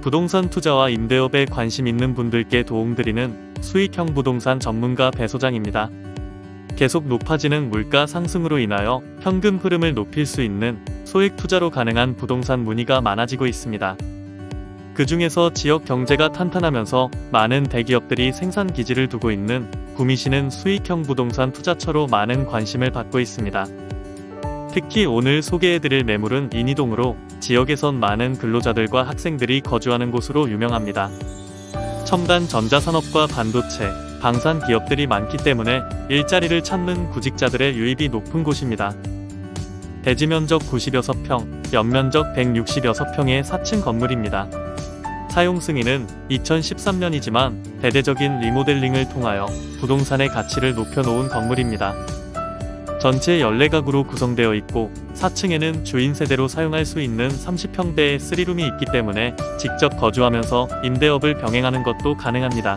부동산 투자와 임대업에 관심 있는 분들께 도움드리는 수익형 부동산 전문가 배 소장입니다. 계속 높아지는 물가 상승으로 인하여 현금 흐름을 높일 수 있는 소액 투자로 가능한 부동산 문의가 많아지고 있습니다. 그 중에서 지역 경제가 탄탄하면서 많은 대기업들이 생산 기지를 두고 있는 구미시는 수익형 부동산 투자처로 많은 관심을 받고 있습니다. 특히 오늘 소개해드릴 매물은 인이동으로 지역에선 많은 근로자들과 학생들이 거주하는 곳으로 유명합니다. 첨단 전자산업과 반도체, 방산 기업들이 많기 때문에 일자리를 찾는 구직자들의 유입이 높은 곳입니다. 대지 면적 96평, 연면적 166평의 4층 건물입니다. 사용 승인은 2013년이지만 대대적인 리모델링을 통하여 부동산의 가치를 높여놓은 건물입니다. 전체 14가구로 구성되어 있고 4층에는 주인 세대로 사용할 수 있는 30평대의 3룸이 있기 때문에 직접 거주하면서 임대업을 병행하는 것도 가능합니다.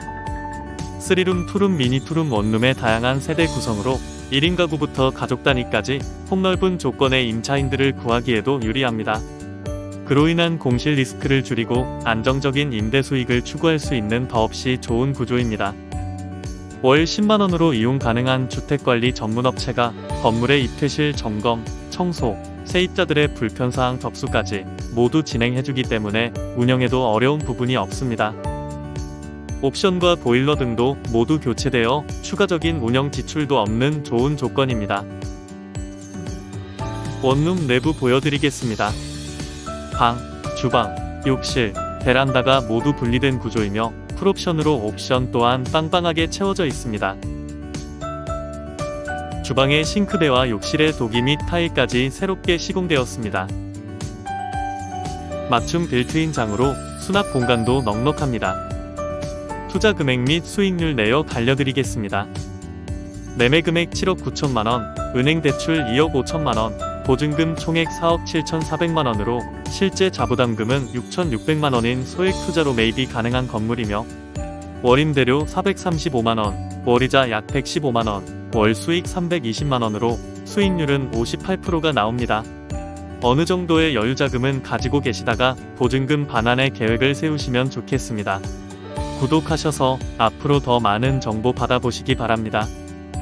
3룸, 2룸, 미니 2룸, 원룸의 다양한 세대 구성으로 1인 가구부터 가족 단위까지 폭넓은 조건의 임차인들을 구하기에도 유리합니다. 그로 인한 공실 리스크를 줄이고 안정적인 임대 수익을 추구할 수 있는 더없이 좋은 구조입니다. 월 10만원으로 이용 가능한 주택관리 전문업체가 건물의 입퇴실 점검, 청소, 세입자들의 불편사항 접수까지 모두 진행해주기 때문에 운영에도 어려운 부분이 없습니다. 옵션과 보일러 등도 모두 교체되어 추가적인 운영 지출도 없는 좋은 조건입니다. 원룸 내부 보여드리겠습니다. 방, 주방, 욕실, 베란다가 모두 분리된 구조이며 풀옵션으로 옵션 또한 빵빵하게 채워져 있습니다. 주방의 싱크대와 욕실의 도기 및 타일까지 새롭게 시공되었습니다. 맞춤 빌트인 장으로 수납 공간도 넉넉합니다. 투자 금액 및 수익률 내역 알려드리겠습니다. 매매 금액 7억 9천만 원, 은행 대출 2억 5천만 원, 보증금 총액 4억 7천4백만 원으로 실제 자부담금은 6천6백만 원인 소액 투자로 매입이 가능한 건물이며 월임대료 435만 원, 월이자 약 115만 원, 월 수익 320만 원으로 수익률은 58%가 나옵니다. 어느 정도의 여유 자금은 가지고 계시다가 보증금 반환의 계획을 세우시면 좋겠습니다. 구독하셔서 앞으로 더 많은 정보 받아보시기 바랍니다.